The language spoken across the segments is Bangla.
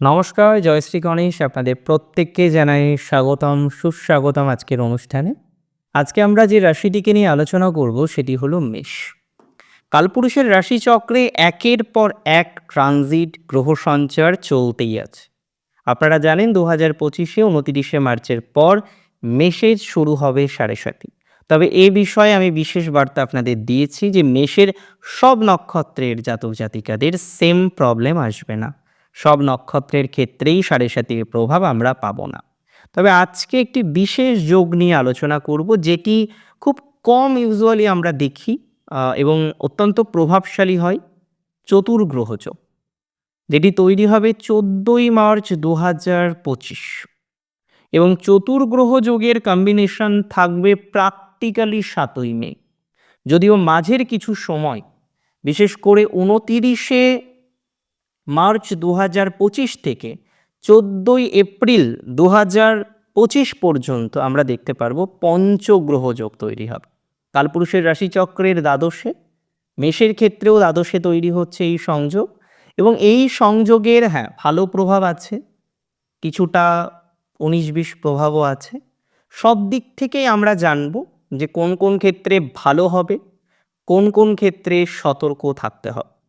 নমস্কার জয়শ্রী গণেশ। আপনাদের প্রত্যেককে জানাই স্বাগতম, সুস্বাগতম আজকের অনুষ্ঠানে। আজকে আমরা যে রাশিটিকে নিয়ে আলোচনা করব, সেটি হলো মেষ। কালপুরুষের রাশিচক্রে একের পর এক ট্রানজিট গ্রহ সঞ্চার চলতেই আছে। আপনারা জানেন দু হাজার পঁচিশে উনতিরিশে মার্চের পর মেষের শুরু হবে সাড়ে সাতি তবে এ বিষয়ে আমি বিশেষ বার্তা আপনাদের দিয়েছি যে, মেষের সব নক্ষত্রের জাতক জাতিকাদের সেম প্রবলেম আসবে না। সব নক্ষত্রের ক্ষেত্রেই সাড়ে সাতির প্রভাব আমরা পাবো না। তবে আজকে একটি বিশেষ যোগ নিয়ে আলোচনা করব, যেটি খুব কম ইউজুয়ালি আমরা দেখি এবং অত্যন্ত প্রভাবশালী হয় চতুর্গ্রহ যোগ যেটি তৈরি হবে চোদ্দোই মার্চ দু হাজার পঁচিশ। এবং চতুর্গ্রহ যোগের কম্বিনেশন থাকবে প্র্যাকটিক্যালি সাতই মে, যদিও মাঝের কিছু সময়, বিশেষ করে উনতিরিশে মার্চ দু হাজার পঁচিশ থেকে চোদ্দোই এপ্রিল দু পঁচিশ পর্যন্ত আমরা দেখতে পারব পঞ্চগ্রহ যোগ তৈরি হবে। কালপুরুষের রাশিচক্রের দ্বাদশে, মেষের ক্ষেত্রেও দ্বাদশে তৈরি হচ্ছে এই সংযোগ এবং এই সংযোগের হ্যাঁ ভালো প্রভাব আছে, কিছুটা উনিশ বিশ প্রভাবও আছে। সব দিক থেকেই আমরা জানব যে কোন কোন ক্ষেত্রে ভালো হবে, কোন কোন ক্ষেত্রে সতর্ক থাকতে হবে।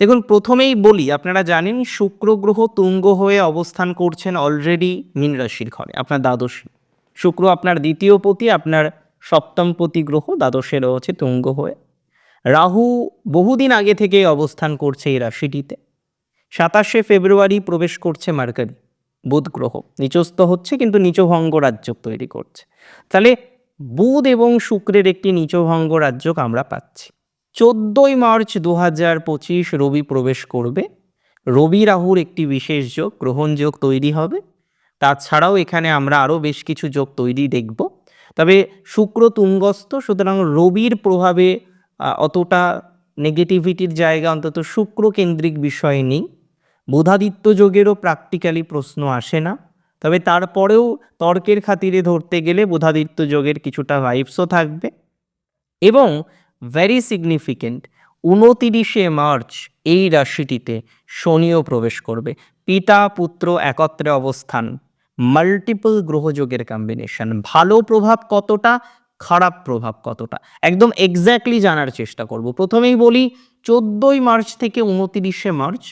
দেখুন, প্রথমেই বলি, আপনারা জানেন শুক্র গ্রহ তুঙ্গ হয়ে অবস্থান করছেন অলরেডি মীন রাশির ঘরে আপনার দ্বাদশ। শুক্র আপনার দ্বিতীয় পতি, আপনার সপ্তম পতি গ্রহ দ্বাদশে রয়েছে তুঙ্গ হয়ে। রাহু বহুদিন আগে থেকে অবস্থান করছে এই রাশিটিতে। সাতাশে ফেব্রুয়ারি প্রবেশ করছে মার্কারি, বুধ গ্রহ। নিচস্থ হচ্ছে কিন্তু নিচভঙ্গ রাজ্য তৈরি করছে। তাহলে বুধ এবং শুক্রের একটি নিচভঙ্গ রাজ্য আমরা পাচ্ছি। চোদ্দোই মার্চ দু হাজার পঁচিশ রবি প্রবেশ করবে। রবি রাহুর একটি বিশেষ যোগ, গ্রহণ যোগ তৈরি হবে। তাছাড়াও এখানে আমরা আরও বেশ কিছু যোগ তৈরি দেখব। তবে শুক্র তুঙ্গস্থ, সুতরাং রবির প্রভাবে অতটা নেগেটিভিটির জায়গা অন্তত শুক্র কেন্দ্রিক বিষয় নেই। বুধাদিত্য যোগেরও প্র্যাকটিক্যালি প্রশ্ন আসে না। তবে তারপরেও তর্কের খাতিরে ধরতে গেলে বুধাদিত্য যোগের কিছুটা ভাইবসও থাকবে। এবং ভেরি সিগনিফিকেন্ট উনতিরিশে মার্চ এই রাশিটিতে শনিও প্রবেশ করবে। পিতা, পুত্র একত্রে অবস্থান মাল্টিপল গ্রহযোগের কম্বিনেশন ভালো প্রভাব কতটা? খারাপ প্রভাব কতটা? একদম এক্স্যাক্টলি জানার চেষ্টা করব। প্রথমেই বলি, চোদ্দোই মার্চ থেকে উনতিরিশে মার্চ,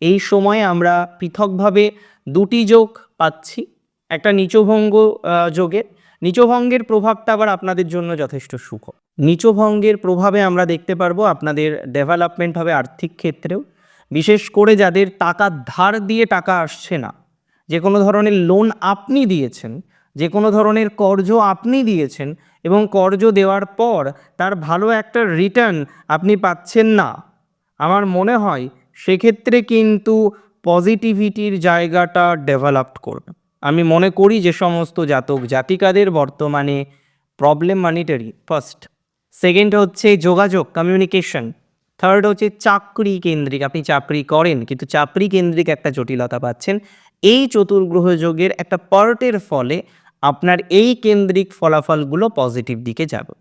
এই সময়ে আমরা পৃথকভাবে দুটি যোগ পাচ্ছি। একটা নিচভঙ্গ যোগের নিচভঙ্গের প্রভাবটা আবার আপনাদের জন্য যথেষ্ট সুখ নিচভঙ্গের প্রভাবে আমরা দেখতে পারব আপনাদের ডেভেলপমেন্ট হবে আর্থিক ক্ষেত্রেও। বিশেষ করে যাদের টাকা ধার দিয়ে টাকা আসছে না, যে কোনো ধরনের লোন আপনি দিয়েছেন, যে কোনো ধরনের কর্জ আপনি দিয়েছেন এবং কর্জ দেওয়ার পর তার ভালো একটা রিটার্ন আপনি পাচ্ছেন না, আমার মনে হয় সেক্ষেত্রে কিন্তু পজিটিভিটির জায়গাটা ডেভেলপড করবে। আমি মনে করি যে সমস্ত জাতক জাতিকাদের বর্তমানে প্রবলেম মানিটারি ফার্স্ট সেকেন্ড হচ্ছে যোগাযোগ কমিউনিকেশন থার্ড হচ্ছে চাকরি কেন্দ্রিক, আপনি চাকরি করেন, কিন্তু চাকরি কেন্দ্রিক একটা জটিলতা পাচ্ছেন। এই চতুর্গ্রহ যোগের একটা পার্টের ফলে আপনার এই কেন্দ্রিক ফলাফলগুলো পজিটিভ দিকে যাবে।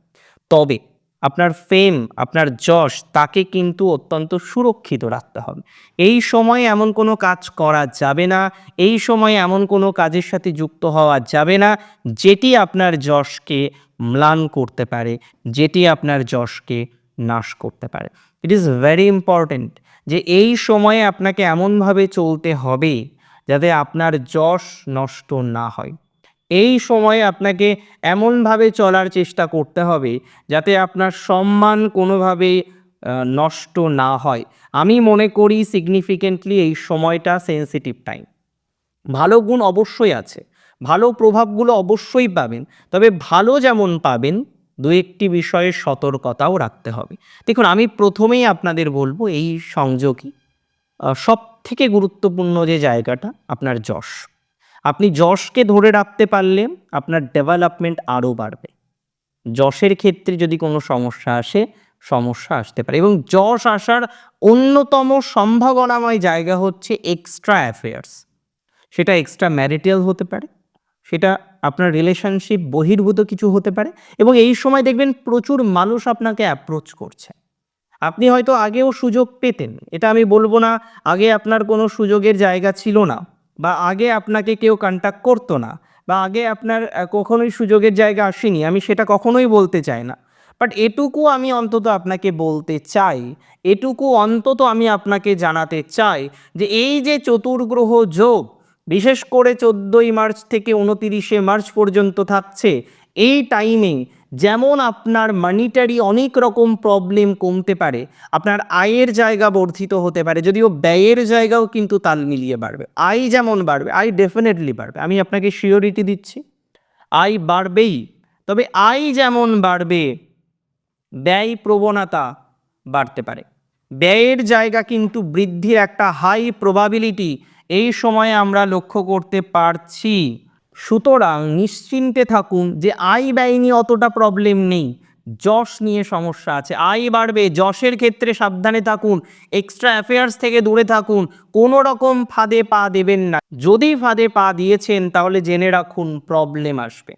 তবে আপনার ফেম আপনার যশ, তাকে কিন্তু অত্যন্ত সুরক্ষিত রাখতে হবে। এই সময়ে এমন কোনো কাজ করা যাবে না, এই সময়ে এমন কোনো কাজের সাথে যুক্ত হওয়া যাবে না, যেটি আপনার যশকে ম্লান করতে পারে, যেটি আপনার যশকে নাশ করতে পারে। ইট ইজ ভেরি ইম্পর্ট্যান্ট যে এই সময়ে আপনাকে এমনভাবে চলতে হবে যাতে আপনার যশ নষ্ট না হয়। এই সময়ে আপনাকে এমনভাবে চলার চেষ্টা করতে হবে যাতে আপনার সম্মান কোনোভাবে নষ্ট না হয়। আমি মনে করি সিগনিফিকেন্টলি এই সময়টা সেন্সিটিভ টাইম ভালো গুণ অবশ্যই আছে। ভালো প্রভাবগুলো অবশ্যই পাবেন। তবে ভালো যেমন পাবেন, দু একটি বিষয়ে সতর্কতাও রাখতে হবে। দেখুন, আমি প্রথমেই আপনাদের বলব এই সংযোগই সব থেকে গুরুত্বপূর্ণ যে জায়গাটা, আপনার যশ। আপনি যশকে ধরে রাখতে পারলে আপনার ডেভেলপমেন্ট আরও বাড়বে। যশের ক্ষেত্রে যদি কোনো সমস্যা আসে, সমস্যা আসতে পারে। এবং যশ আসার অন্যতম সম্ভাবনাময় জায়গা হচ্ছে এক্সট্রা অ্যাফেয়ার্স সেটা এক্সট্রা ম্যারিটাল হতে পারে, সেটা আপনার রিলেশনশিপ বহির্ভূত কিছু হতে পারে এবং এই সময় দেখবেন প্রচুর মানুষ আপনাকে অ্যাপ্রোচ করছে। আপনি হয়তো আগেও সুযোগ পেতেন, এটা আমি বলব না, আগে আপনার কোনো সুযোগের জায়গা ছিল না। বা আগে আপনাকে কেউ কন্ট্যাক্ট করতো না বা আগে আপনার কখনোই সুযোগের জায়গা আসেনি, আমি সেটা কখনোই বলতে চাই না। বাট এটুকু আমি অন্তত আপনাকে বলতে চাই, এটুকু অন্তত আমি আপনাকে জানাতে চাই যে এই যে চতুর্গ্রহ যোগ, বিশেষ করে চোদ্দোই মার্চ থেকে উনতিরিশে মার্চ পর্যন্ত থাকছে, এই টাইমে যেমন আপনার মানিটারি অনেক রকম প্রবলেম কমতে পারে, আপনার আয়ের জায়গা বর্ধিত হতে পারে, যদিও ব্যয়ের জায়গাও কিন্তু তাল মিলিয়ে বাড়বে। আয় যেমন বাড়বে, আয় ডেফিনেটলি বাড়বে। আমি আপনাকে শিওরিটি দিচ্ছি, আয় বাড়বেই, তবে আয় যেমন বাড়বে, ব্যয় প্রবণতা বাড়তে পারে। ব্যয়ের জায়গা কিন্তু বৃদ্ধির একটা হাই প্রবাবিলিটি এই সময়ে আমরা লক্ষ্য করতে পারছি। সুতরাং নিশ্চিন্তে থাকুন যে আয় ব্যয় নিয়ে অতটা প্রবলেম নেই। যশ নিয়ে সমস্যা আছে। আয় বাড়বে, যশের ক্ষেত্রে সাবধানে থাকুন এক্সট্রা অ্যাফেয়ার্স থেকে দূরে থাকুন, কোনো রকম ফাঁদে পা দেবেন না। যদি ফাঁদে পা দিয়েছেন, তাহলে জেনে রাখুন প্রবলেম আসবে।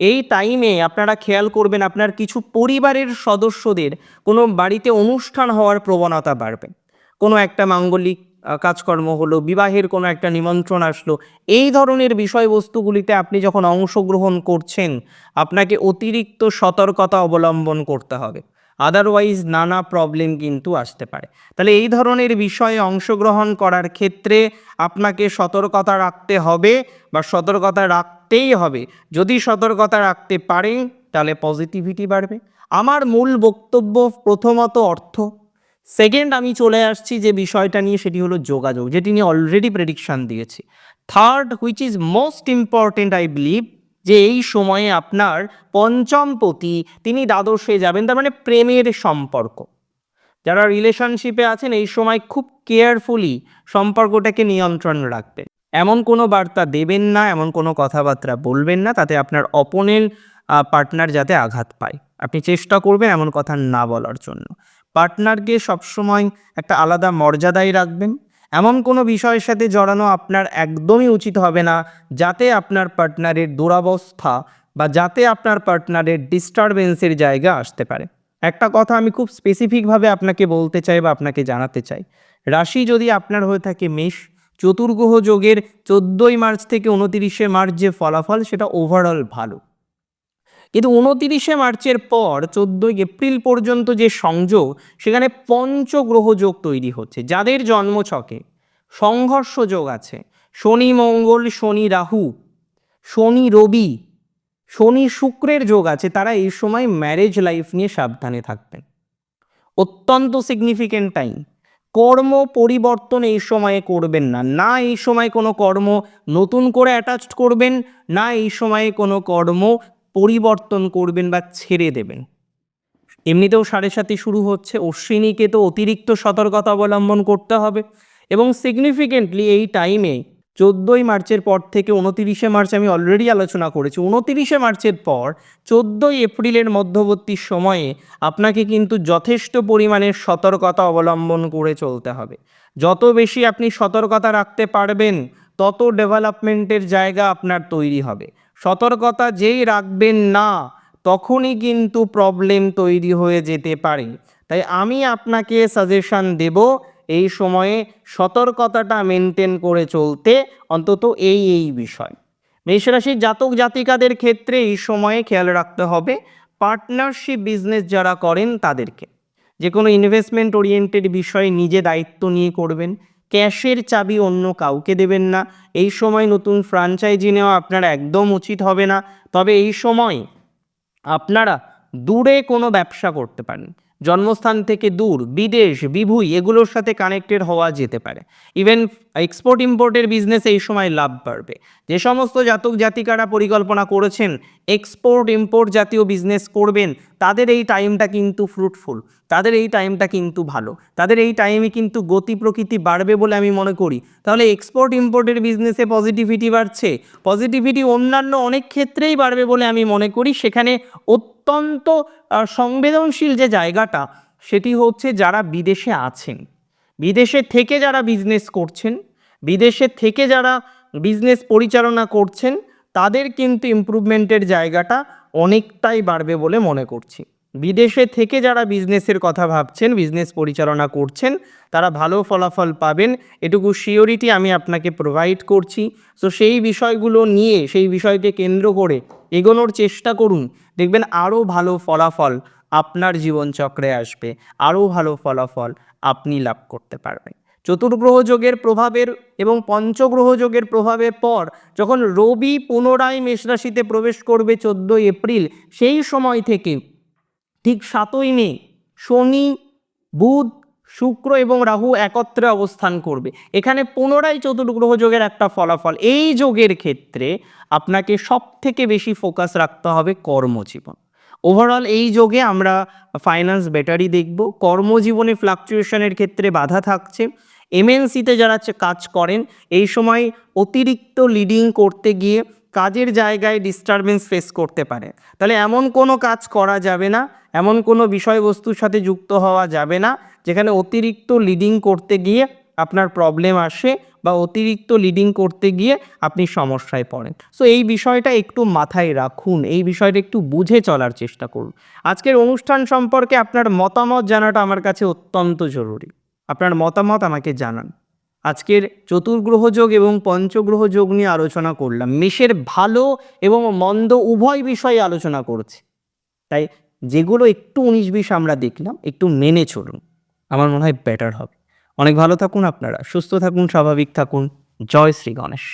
এই টাইমে আপনারা খেয়াল করবেন, আপনার কিছু পরিবারের সদস্যদের কোনো বাড়িতে অনুষ্ঠান হওয়ার প্রবণতা বাড়বে। কোনো একটা মাঙ্গলিক কাজকর্ম হলো, বিবাহের কোনো একটা নিমন্ত্রণ আসলো, এই ধরনের বিষয়বস্তুগুলিতে আপনি যখন অংশগ্রহণ করছেন, আপনাকে অতিরিক্ত সতর্কতা অবলম্বন করতে হবে। আদারওয়াইজ নানা প্রবলেম কিন্তু আসতে পারে। তাহলে এই ধরনের বিষয়ে অংশগ্রহণ করার ক্ষেত্রে আপনাকে সতর্কতা রাখতে হবে বা সতর্কতা রাখতেই হবে। যদি সতর্কতা রাখতে পারেন, তাহলে পজিটিভিটি বাড়বে। আমার মূল বক্তব্য প্রথমত অর্থ। সেকেন্ড আমি চলে আসছি যে বিষয়টা নিয়ে, সেটি হলো যোগাযোগ, যেটি নিয়ে অলরেডি প্রেডিকশান দিয়েছি। Third which is most important I believe যে এই সময়ে আপনার পঞ্চমপতি তিনি দ্বাদশে যাবেন, তার মানে প্রেমের সম্পর্ক। যারা রিলেশনশিপে আছেন, এই সময় খুব কেয়ারফুলি সম্পর্কটাকে নিয়ন্ত্রণ রাখবেন। এমন কোনো বার্তা দেবেন না, এমন কোনো কথাবার্তা বলবেন না, তাতে আপনার অপোনেন্ট পার্টনার যাতে আঘাত পায়। আপনি চেষ্টা করবেন এমন কথা না বলার জন্য। পার্টনারকে সবসময় একটা আলাদা মর্যাদায় রাখবেন। এমন কোনো বিষয়ের সাথে জড়ানো আপনার একদমই উচিত হবে না, যাতে আপনার পার্টনারের দুরাবস্থা বা যাতে আপনার পার্টনারের ডিস্টারবেন্সের জায়গা আসতে পারে। একটা কথা আমি খুব স্পেসিফিকভাবে আপনাকে বলতে চাই বা আপনাকে জানাতে চাই। রাশি যদি আপনার হয়ে থাকে মেষ, চতুর্গ্রহ যোগের চোদ্দোই মার্চ থেকে উনতিরিশে মার্চ যে ফলাফল, সেটা ওভারঅল ভালো। কিন্তু উনতিরিশে মার্চের পর চোদ্দোই এপ্রিল পর্যন্ত যে সংযোগ, সেখানে পঞ্চগ্রহ যোগ তৈরি হচ্ছে। যাদের জন্মছকে সংঘর্ষ যোগ আছে, শনি মঙ্গল, শনি রাহু, শনি রবি, শনি শুক্রের যোগ আছে, তারা এই সময় ম্যারেজ লাইফ নিয়ে সাবধানে থাকবেন। অত্যন্ত সিগনিফিকেন্ট টাইম কর্ম পরিবর্তন এই সময়ে করবেন না। না এই সময় কোনো কর্ম নতুন করে অ্যাটাচড করবেন, না এই সময়ে কোনো কর্ম পরিবর্তন করবেন বা ছেড়ে দেবেন। এমনিতেও সাড়ে সাথে শুরু হচ্ছে, অশ্বিনীকে তো অতিরিক্ত সতর্কতা অবলম্বন করতে হবে এবং সিগনিফিকেন্টলি এই টাইমে চোদ্দোই মার্চের পর থেকে উনতিরিশে মার্চ আমি অলরেডি আলোচনা করেছি, উনতিরিশে মার্চের পর চোদ্দোই এপ্রিলের মধ্যবর্তী সময়ে আপনাকে কিন্তু যথেষ্ট পরিমাণের সতর্কতা অবলম্বন করে চলতে হবে। যত বেশি আপনি সতর্কতা রাখতে পারবেন, তত ডেভেলপমেন্টের জায়গা আপনার তৈরি হবে। সতর্কতা যেই রাখবেন না, তখনই কিন্তু প্রবলেম তৈরি হয়ে যেতে পারে। তাই আমি আপনাকে সাজেশন দেব এই সময়ে সতর্কতাটা মেনটেন করে চলতে, অন্তত এই এই বিষয়। মেষরাশির জাতক জাতিকাদের ক্ষেত্রে এই সময়ে খেয়াল রাখতে হবে পার্টনারশিপ বিজনেস যারা করেন তাদেরকে। যে কোনো ইনভেস্টমেন্ট ওরিয়েন্টেড বিষয়ে নিজে দায়িত্ব নিয়ে করবেন ক্যাশের চাবি অন্য কাউকে দেবেন না। এই সময় নতুন ফ্রাঞ্চাইজি নেওয়া আপনার একদম উচিত হবে না। তবে এই সময় আপনারা দূরে কোনো ব্যবসা করতে পারেন। জন্মস্থান থেকে দূর, বিদেশ, বিভুই এগুলোর সাথে কানেক্টেড হওয়া যেতে পারে। ইভেন এক্সপোর্ট ইম্পোর্টের বিজনেসে এই সময় লাভ বাড়বে। যে সমস্ত জাতক জাতিকারা পরিকল্পনা করেছেন এক্সপোর্ট ইম্পোর্ট জাতীয় বিজনেস করবেন, তাদের এই টাইমটা কিন্তু ফ্রুটফুল তাদের এই টাইমটা কিন্তু ভালো, তাদের এই টাইমে কিন্তু গতি প্রকৃতি বাড়বে বলে আমি মনে করি। তাহলে এক্সপোর্ট ইম্পোর্টের বিজনেসে পজিটিভিটি বাড়ছে পজিটিভিটি অন্যান্য অনেক ক্ষেত্রেই বাড়বে বলে আমি মনে করি। সেখানে অত্যন্ত সংবেদনশীল যে জায়গাটা, সেটি হচ্ছে যারা বিদেশে আছেন। বিদেশে থেকে যারা বিজনেস করছেন, বিদেশে থেকে যারা বিজনেস পরিচালনা করছেন, তাদের কিন্তু ইমপ্রুভমেন্টের জায়গাটা অনেকটাই বাড়বে বলে মনে করছি। বিদেশে থেকে যারা বিজনেসের কথা ভাবছেন বিজনেস পরিচালনা করছেন, তারা ভালো ফলাফল পাবেন, এটুকু শিওরিটি আমি আপনাকে প্রোভাইড করছি। সো সেই বিষয়গুলো নিয়ে, সেই বিষয়কে কেন্দ্র করে এগোনোর চেষ্টা করুন। দেখবেন আরও ভালো ফলাফল আপনার জীবনচক্রে আসবে। আরও ভালো ফলাফল আপনি লাভ করতে পারবেন। চতুর্গ্রহ যোগের প্রভাবের এবং পঞ্চগ্রহ যোগের প্রভাবের পর যখন রবি পুনরায় মেষ রাশিতে প্রবেশ করবে চোদ্দোই এপ্রিল, সেই সময় থেকে ঠিক সাতই মে, শনি, বুধ শুক্র এবং রাহু একত্রে অবস্থান করবে। এখানে পুনরায় চতুর্গ্রহ যোগের একটা ফলাফল। এই যোগের ক্ষেত্রে আপনাকে সব থেকে বেশি ফোকাস রাখতে হবে কর্মজীবন। ওভারঅল এই যোগে আমরা ফাইন্যান্স বেটারই দেখব। কর্মজীবনে ফ্লাকচুয়েশনের ক্ষেত্রে বাধা থাকছে। এমএনসিতে যারা কাজ করেন, এই সময় অতিরিক্ত লিডিং করতে গিয়ে কাজের জায়গায় ডিস্টারবেন্স ফেস করতে পারে। তাহলে এমন কোনো কাজ করা যাবে না, এমন কোনো বিষয়বস্তুর সাথে যুক্ত হওয়া যাবে না। যেখানে অতিরিক্ত লিডিং করতে গিয়ে আপনার প্রবলেম আসে বা অতিরিক্ত লিডিং করতে গিয়ে আপনি সমস্যায় পড়েন। সো এই বিষয়টা একটু মাথায় রাখুন, এই বিষয়টা একটু বুঝে চলার চেষ্টা করুন। আজকের অনুষ্ঠান সম্পর্কে আপনার মতামত জানাটা আমার কাছে অত্যন্ত জরুরি। আপনার মতামত আমাকে জানান। আজকের চতুর্গ্রহ যোগ এবং পঞ্চগ্রহ যোগ নিয়ে আলোচনা করলাম। মেষের ভালো এবং মন্দ উভয় বিষয়ে আলোচনা করছে। তাই যেগুলো একটু উনিশ বিশ আমরা দেখলাম, একটু মেনে চলুন। আমার মনে হয় বেটার হবে। অনেক ভালো থাকুন আপনারা, সুস্থ থাকুন, স্বাভাবিক থাকুন। জয় শ্রী গণেশ।